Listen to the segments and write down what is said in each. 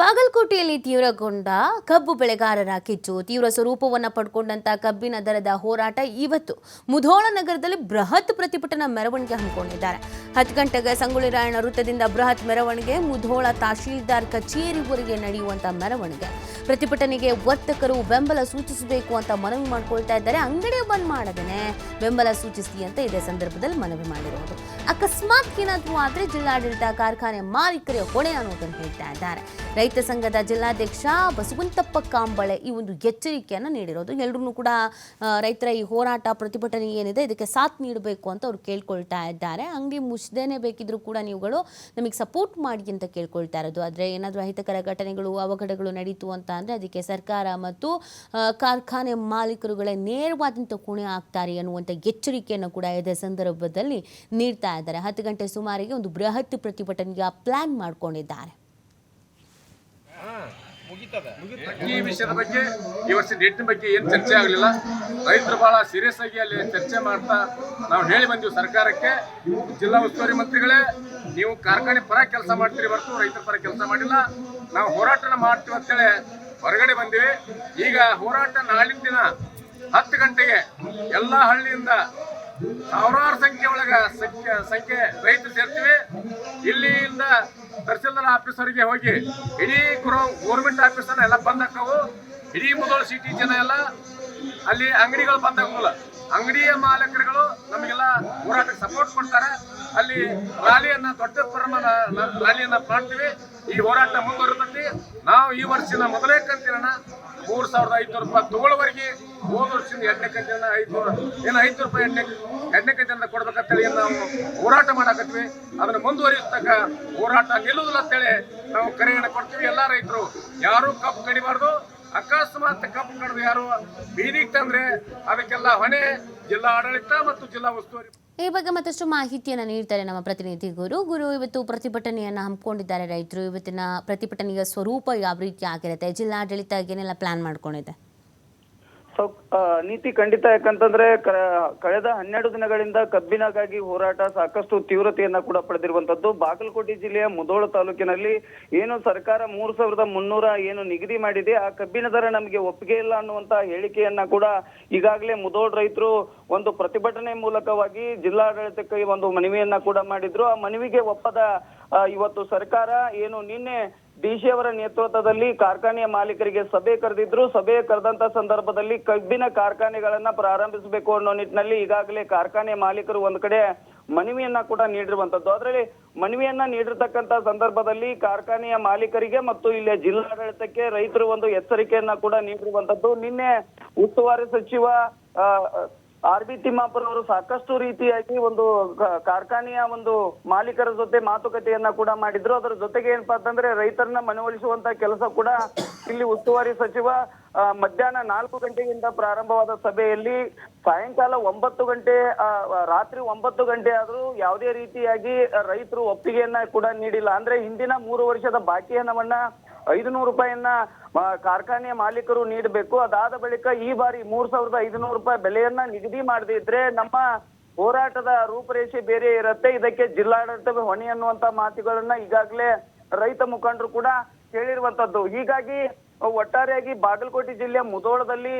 ಬಾಗಲಕೋಟೆಯಲ್ಲಿ ತೀವ್ರಗೊಂಡ ಕಬ್ಬು ಬೆಳೆಗಾರರ ಕಿಚ್ಚು. ತೀವ್ರ ಸ್ವರೂಪವನ್ನು ಪಡ್ಕೊಂಡಂತ ಕಬ್ಬಿನ ದರದ ಹೋರಾಟ ಇವತ್ತು ಮುಧೋಳ ನಗರದಲ್ಲಿ ಬೃಹತ್ ಪ್ರತಿಭಟನಾ ಮೆರವಣಿಗೆ ಹಮ್ಮಿಕೊಂಡಿದ್ದಾರೆ. ಹತ್ತು ಗಂಟೆಗೆ ಸಂಗೊಳ್ಳಿ ರಾಯಣ್ಣ ವೃತ್ತದಿಂದ ಬೃಹತ್ ಮೆರವಣಿಗೆ, ಮುಧೋಳ ತಹಶೀಲ್ದಾರ್ ಕಚೇರಿವರೆಗೆ ನಡೆಯುವಂಥ ಮೆರವಣಿಗೆ. ಪ್ರತಿಭಟನೆಗೆ ವರ್ತಕರು ಬೆಂಬಲ ಸೂಚಿಸಬೇಕು ಅಂತ ಮನವಿ ಮಾಡ್ಕೊಳ್ತಾ ಇದ್ದಾರೆ. ಅಂಗಡಿ ಬಂದ್ ಮಾಡದೇನೆ ಬೆಂಬಲ ಸೂಚಿಸಿ ಅಂತ ಇದೇ ಸಂದರ್ಭದಲ್ಲಿ ಮನವಿ ಮಾಡಿರುವುದು. ಅಕಸ್ಮಾತ್ ಏನಾದರೂ ಆದರೆ ಜಿಲ್ಲಾಡಳಿತ ಕಾರ್ಖಾನೆ ಮಾಲೀಕರೇ ಹೊಣೆ ಅನ್ನೋದನ್ನು ಹೇಳ್ತಾ ಇದ್ದಾರೆ. ರೈತ ಸಂಘದ ಜಿಲ್ಲಾಧ್ಯಕ್ಷ ಬಸವಂತಪ್ಪ ಕಾಂಬಳೆ ಈ ಒಂದು ಎಚ್ಚರಿಕೆಯನ್ನು ನೀಡಿರೋದು. ಎಲ್ಲರೂ ಕೂಡ ರೈತರ ಈ ಹೋರಾಟ, ಪ್ರತಿಭಟನೆ ಏನಿದೆ ಇದಕ್ಕೆ ಸಾಥ್ ನೀಡಬೇಕು ಅಂತ ಅವರು ಕೇಳ್ಕೊಳ್ತಾ ಇದ್ದಾರೆ. ಅಂಗಡಿ ಮುಚ್ಚದೇನೆ ಬೇಕಿದ್ರೂ ಕೂಡ ನೀವುಗಳು ನಮಗೆ ಸಪೋರ್ಟ್ ಮಾಡಿ ಅಂತ ಕೇಳ್ಕೊಳ್ತಾ ಇರೋದು. ಆದರೆ ಏನಾದರೂ ಅಹಿತಕರ ಘಟನೆಗಳು, ಅವಘಡಗಳು ನಡೀತು ಅಂತ ಅಂದರೆ ಅದಕ್ಕೆ ಸರ್ಕಾರ ಮತ್ತು ಕಾರ್ಖಾನೆ ಮಾಲೀಕರುಗಳೇ ನೇರವಾದಂಥ ಹೊಣೆ ಆಗ್ತಾರೆ ಅನ್ನುವಂಥ ಎಚ್ಚರಿಕೆಯನ್ನು ಕೂಡ ಇದೇ ಸಂದರ್ಭದಲ್ಲಿ ನೀಡ್ತಾ ಇದ್ದಾರೆ. ಹತ್ತು ಗಂಟೆ ಸುಮಾರಿಗೆ ಒಂದು ಬೃಹತ್ ಪ್ರತಿಭಟನೆಗೆ ಪ್ಲಾನ್ ಮಾಡ್ಕೊಂಡಿದ್ದಾರೆ. ಈ ವಿಷಯದ ಬಗ್ಗೆ ಈ ವರ್ಷ ಡೇಟಿನ ಬಗ್ಗೆ ಏನು ಚರ್ಚೆ ಆಗಲಿಲ್ಲ. ರೈತರು ಬಹಳ ಸೀರಿಯಸ್ ಆಗಿ ಅಲ್ಲಿ ಚರ್ಚೆ ಮಾಡ್ತಾ ನಾವು ಹೇಳಿ ಬಂದೀವಿ ಸರ್ಕಾರಕ್ಕೆ. ಜಿಲ್ಲಾ ಉಸ್ತುವಾರಿ ಮಂತ್ರಿಗಳೇ, ನೀವು ಕಾರ್ಖಾನೆ ಪರ ಕೆಲಸ ಮಾಡ್ತೀರಿ ಹೊರತು ರೈತರ ಪರ ಕೆಲಸ ಮಾಡಿಲ್ಲ. ನಾವು ಹೋರಾಟನ ಮಾಡ್ತೀವಿ ಅಂತೇಳಿ ಹೊರಗಡೆ ಬಂದಿವಿ. ಈಗ ಹೋರಾಟ ನಾಳಿನ ದಿನ ಹತ್ತು ಗಂಟೆಗೆ ಎಲ್ಲ ಹಳ್ಳಿಯಿಂದ ಸಾವಿರಾರು ಸಂಖ್ಯೆ ಒಳಗ ಸಂಖ್ಯೆ ಸಂಖ್ಯೆ ರೈತರು ಸೇರ್ತೀವಿ. ಇಲ್ಲಿಂದ ತಹಸೀಲ್ದಾರ್ ಆಫೀಸರ್ಗೆ ಹೋಗಿ ಇಡೀ ಗುರು ಗೌರ್ಮೆಂಟ್ ಆಫೀಸರ್ ಎಲ್ಲ ಬಂದ್ ಹಾಕವು. ಇಡೀ ಮೊದಲ ಸಿಟಿ ಜನ ಎಲ್ಲ ಅಲ್ಲಿ ಅಂಗಡಿಗಳು ಬಂದ್ ಅಂಗಡಿಯ ಮಾಲೀಕರುಗಳು ನಮಗೆಲ್ಲ ಹೋರಾಟಕ್ಕೆ ಸಪೋರ್ಟ್ ಕೊಡ್ತಾರೆ. ಅಲ್ಲಿ ರ್ಯಾಲಿಯನ್ನ ದೊಡ್ಡ ಪ್ರಮಾಣ ರ್ಯಾಲಿಯನ್ನ ಮಾಡ್ತೀವಿ. ಈ ಹೋರಾಟ ಮುಂದುವರಿತೈತಿ ನಾವು ಈ ವರ್ಷದ ಮೊದಲೇ ಕಂತಿನ ಮೂರ್ ಸಾವಿರದ ಐದುನೂರು ರೂಪಾಯಿ ತಗೊಳ್ಳೋವರೆಗೆ ಹೋದ ವರ್ಷದಿಂದ ಎರಡನೇ ಕಂತಿನ ಐದುನೂರು ಏನು ಐದು ರೂಪಾಯಿ ಎಣ್ಣೆ ಎಣ್ಣೆ ಕಂತಿನ ಕೊಡ್ಬೇಕಂತೇಳಿ ನಾವು ಹೋರಾಟ ಮಾಡಾಕತ್ವಿ ಅದನ್ನ ಮುಂದುವರಿಸ್ತಕ್ಕ ಹೋರಾಟ ನಿಲ್ಲುವುದಿಲ್ಲ ಅಂತೇಳಿ ನಾವು ಕರೆಯನ್ನು ಕೊಡ್ತೀವಿ. ಎಲ್ಲ ರೈತರು ಯಾರು ಕಬ್ಬು ಕಡಿಬಾರ್ದು. ಅಕಸ್ಮಾತ್ ಕಪ್ಪು ಕಡಿದು ಯಾರು ಬೀದಿಗೆ ತಂದ್ರೆ ಅದಕ್ಕೆಲ್ಲ ಹೊಣೆ ಜಿಲ್ಲಾ ಆಡಳಿತ ಮತ್ತು ಜಿಲ್ಲಾ ಉಸ್ತುವಾರಿ ಈ ಬಗ್ಗೆ ಮತ್ತಷ್ಟು ಮಾಹಿತಿಯನ್ನು ನೀಡ್ತಾರೆ ನಮ್ಮ ಪ್ರತಿನಿಧಿ ಗುರು. ಗುರು, ಇವತ್ತು ಪ್ರತಿಭಟನೆಯನ್ನು ಹಮ್ಮಿಕೊಂಡಿದ್ದಾರೆ ರೈತರು. ಇವತ್ತಿನ ಪ್ರತಿಭಟನೆಯ ಸ್ವರೂಪ ಯಾವ ರೀತಿ ಆಗಿರುತ್ತೆ? ಜಿಲ್ಲಾಡಳಿತ ಏನೆಲ್ಲ ಪ್ಲಾನ್ ಮಾಡ್ಕೊಂಡಿದೆ? ಸೊ ನೀತಿ ಖಂಡಿತ ಯಾಕಂತಂದ್ರೆ ಕಳೆದ ಹನ್ನೆರಡು ದಿನಗಳಿಂದ ಕಬ್ಬಿನಗಾಗಿ ಹೋರಾಟ ಸಾಕಷ್ಟು ತೀವ್ರತೆಯನ್ನ ಕೂಡ ಪಡೆದಿರುವಂತದ್ದು ಬಾಗಲಕೋಟೆ ಜಿಲ್ಲೆಯ ಮುಧೋಳ ತಾಲೂಕಿನಲ್ಲಿ ಏನು ಸರ್ಕಾರ ಮೂರು ಸಾವಿರದ ಮುನ್ನೂರ ಏನು ನಿಗದಿ ಮಾಡಿದೆ, ಆ ಕಬ್ಬಿನ ದರ ನಮಗೆ ಒಪ್ಪಿಗೆ ಇಲ್ಲ ಅನ್ನುವಂತ ಹೇಳಿಕೆಯನ್ನ ಕೂಡ ಈಗಾಗಲೇ ಮುಧೋಳ ರೈತರು ಒಂದು ಪ್ರತಿಭಟನೆ ಮೂಲಕವಾಗಿ ಜಿಲ್ಲಾಡಳಿತಕ್ಕೆ ಒಂದು ಮನವಿಯನ್ನ ಕೂಡ ಮಾಡಿದ್ರು. ಆ ಮನವಿಗೆ ಒಪ್ಪದ ಇವತ್ತು ಸರ್ಕಾರ ಏನು ನಿನ್ನೆ ಡಿಸಿ ಅವರ ನೇತೃತ್ವದಲ್ಲಿ ಕಾರ್ಖಾನೆಯ ಮಾಲೀಕರಿಗೆ ಸಭೆ ಕರೆದಿದ್ರು. ಸಭೆ ಕರೆದಂತ ಸಂದರ್ಭದಲ್ಲಿ ಕಬ್ಬಿನ ಕಾರ್ಖಾನೆಗಳನ್ನ ಪ್ರಾರಂಭಿಸಬೇಕು ಅನ್ನೋ ನಿಟ್ಟಿನಲ್ಲಿ ಈಗಾಗಲೇ ಕಾರ್ಖಾನೆ ಮಾಲೀಕರು ಒಂದ್ ಕಡೆ ಮನವಿಯನ್ನ ಕೂಡ ನೀಡಿರುವಂತದ್ದು. ಅದರಲ್ಲಿ ಮನವಿಯನ್ನ ನೀಡಿರ್ತಕ್ಕಂತ ಸಂದರ್ಭದಲ್ಲಿ ಕಾರ್ಖಾನೆಯ ಮಾಲೀಕರಿಗೆ ಮತ್ತು ಇಲ್ಲಿ ಜಿಲ್ಲಾಡಳಿತಕ್ಕೆ ರೈತರು ಒಂದು ಎಚ್ಚರಿಕೆಯನ್ನ ಕೂಡ ನೀಡಿರುವಂತದ್ದು. ನಿನ್ನೆ ಉಸ್ತುವಾರಿ ಸಚಿವ ಆರ್ ಬಿ ತಿಮ್ಮಾಪುರ್ ಅವರು ಸಾಕಷ್ಟು ರೀತಿಯಾಗಿ ಒಂದು ಕಾರ್ಖಾನೆಯ ಒಂದು ಮಾಲೀಕರ ಜೊತೆ ಮಾತುಕತೆಯನ್ನ ಕೂಡ ಮಾಡಿದ್ರು. ಅದರ ಜೊತೆಗೆ ಏನಪ್ಪಾ ಅಂತಂದ್ರೆ ರೈತರನ್ನ ಮನವೊಲಿಸುವಂತ ಕೆಲಸ ಕೂಡ ಇಲ್ಲಿ ಉಸ್ತುವಾರಿ ಸಚಿವ ಮಧ್ಯಾಹ್ನ ನಾಲ್ಕು ಗಂಟೆಯಿಂದ ಪ್ರಾರಂಭವಾದ ಸಭೆಯಲ್ಲಿ ಸಾಯಂಕಾಲ ಒಂಬತ್ತು ಗಂಟೆ ರಾತ್ರಿ ಒಂಬತ್ತು ಗಂಟೆ ಆದರೂ ಯಾವುದೇ ರೀತಿಯಾಗಿ ರೈತರು ಒಪ್ಪಿಗೆಯನ್ನ ಕೂಡ ನೀಡಿಲ್ಲ. ಅಂದ್ರೆ ಹಿಂದಿನ ಮೂರು ವರ್ಷದ ಬಾಕಿ ಹಣವನ್ನ ಐದುನೂರು ರೂಪಾಯಿಯನ್ನ ಆ, ಕಾರ್ಖಾನೆಯ ಮಾಲೀಕರು ನೀಡಬೇಕು. ಅದಾದ ಬಳಿಕ ಈ ಬಾರಿ ಮೂರ್ ಸಾವಿರದ ಐದುನೂರು ರೂಪಾಯಿ ಬೆಲೆಯನ್ನ ನಿಗದಿ ಮಾಡದೇ ಇದ್ರೆ ನಮ್ಮ ಹೋರಾಟದ ರೂಪರೇಷೆ ಬೇರೆ ಇರುತ್ತೆ. ಇದಕ್ಕೆ ಜಿಲ್ಲಾಡಳಿತವೇ ಹೊಣೆ ಅನ್ನುವಂತ ಮಾತುಗಳನ್ನ ಈಗಾಗಲೇ ರೈತ ಮುಖಂಡರು ಕೂಡ ಹೇಳಿರುವಂತದ್ದು ಹೀಗಾಗಿ ಒಟ್ಟಾರೆಯಾಗಿ ಬಾಗಲಕೋಟೆ ಜಿಲ್ಲೆಯ ಮುಧೋಳದಲ್ಲಿ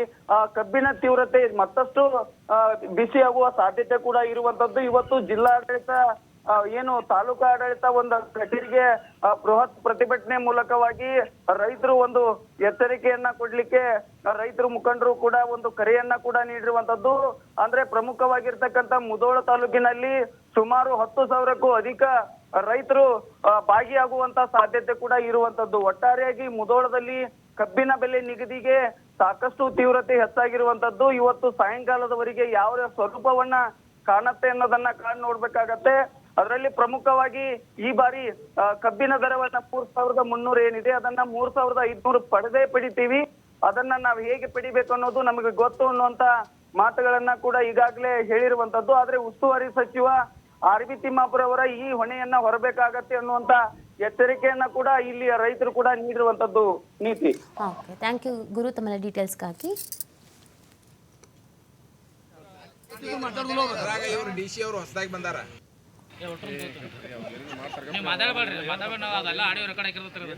ಕಬ್ಬಿನ ತೀವ್ರತೆ ಮತ್ತಷ್ಟು ಬಿಸಿ ಬಿಸಿಯಾಗುವ ಸಾಧ್ಯತೆ ಕೂಡ ಇರುವಂತದ್ದು. ಇವತ್ತು ಜಿಲ್ಲಾಡಳಿತ ಏನು ತಾಲೂಕಾ ಆಡಳಿತ ಒಂದು ಕಟೀಲ್ಗೆ ಬೃಹತ್ ಪ್ರತಿಭಟನೆ ಮೂಲಕವಾಗಿ ರೈತರು ಒಂದು ಎಚ್ಚರಿಕೆಯನ್ನ ಕೊಡ್ಲಿಕ್ಕೆ ರೈತರು ಮುಖಂಡರು ಕೂಡ ಒಂದು ಕರೆಯನ್ನ ಕೂಡ ನೀಡಿರುವಂತದ್ದು. ಅಂದ್ರೆ ಪ್ರಮುಖವಾಗಿರ್ತಕ್ಕಂತ ಮುಧೋಳ ತಾಲೂಕಿನಲ್ಲಿ ಸುಮಾರು ಹತ್ತು ಸಾವಿರಕ್ಕೂ ಅಧಿಕ ರೈತರು ಭಾಗಿಯಾಗುವಂತ ಸಾಧ್ಯತೆ ಕೂಡ ಇರುವಂತದ್ದು. ಒಟ್ಟಾರೆಯಾಗಿ ಮುಧೋಳದಲ್ಲಿ ಕಬ್ಬಿನ ಬೆಲೆ ನಿಗದಿಗೆ ಸಾಕಷ್ಟು ತೀವ್ರತೆ ಹೆಚ್ಚಾಗಿರುವಂತದ್ದು. ಇವತ್ತು ಸಾಯಂಕಾಲದವರೆಗೆ ಯಾವ ಸ್ವರೂಪವನ್ನ ಕಾಣತ್ತೆ ಅನ್ನೋದನ್ನ ಕಾಣ್ ನೋಡ್ಬೇಕಾಗತ್ತೆ. ಅದರಲ್ಲಿ ಪ್ರಮುಖವಾಗಿ ಈ ಬಾರಿ ಕಬ್ಬಿನ ದರವನ್ನ ಮೂರ್ ಸಾವಿರದ ಮುನ್ನೂರು ಏನಿದೆ ಅದನ್ನ ಮೂರ್ ಸಾವಿರದ ಐದ್ನೂರು ಪಡೆದೇ ಪಡಿತೀವಿ. ಅದನ್ನ ನಾವು ಹೇಗೆ ಪಡಿಬೇಕು ಅನ್ನೋದು ನಮಗೆ ಗೊತ್ತು ಅನ್ನುವಂತ ಮಾತುಗಳನ್ನ ಕೂಡ ಈಗಾಗಲೇ ಹೇಳಿರುವಂತದ್ದು. ಆದ್ರೆ ಉಸ್ತುವಾರಿ ಸಚಿವ ಆರ್ ಬಿ ತಿಮ್ಮಾಪುರ ಅವರ ಈ ಹೊಣೆಯನ್ನ ಹೊರಬೇಕಾಗತ್ತೆ ಅನ್ನುವಂತ ಎಚ್ಚರಿಕೆಯನ್ನ ಕೂಡ ಇಲ್ಲಿ ರೈತರು ಕೂಡ ನೀಡಿರುವಂತದ್ದು ನೀತಿ. ಓಕೆ ಥ್ಯಾಂಕ್ ಯು ಗುರು ತಮ್ಮ ಡೀಟೇಲ್ಸ್ಗಾಗಿ ಡಿ ಸಿ ಅವರು ಹೊಸದಾಗಿ ಬಂದಾರ. ನೀವು ಮಾತಾಡಬೇಡ್ರಿ ನಾವು ಅದೆಲ್ಲ ಆಡಿಯೋ ರೆಕಾರ್ಡ್ ಹಾಕಿರ್ತಾರೆ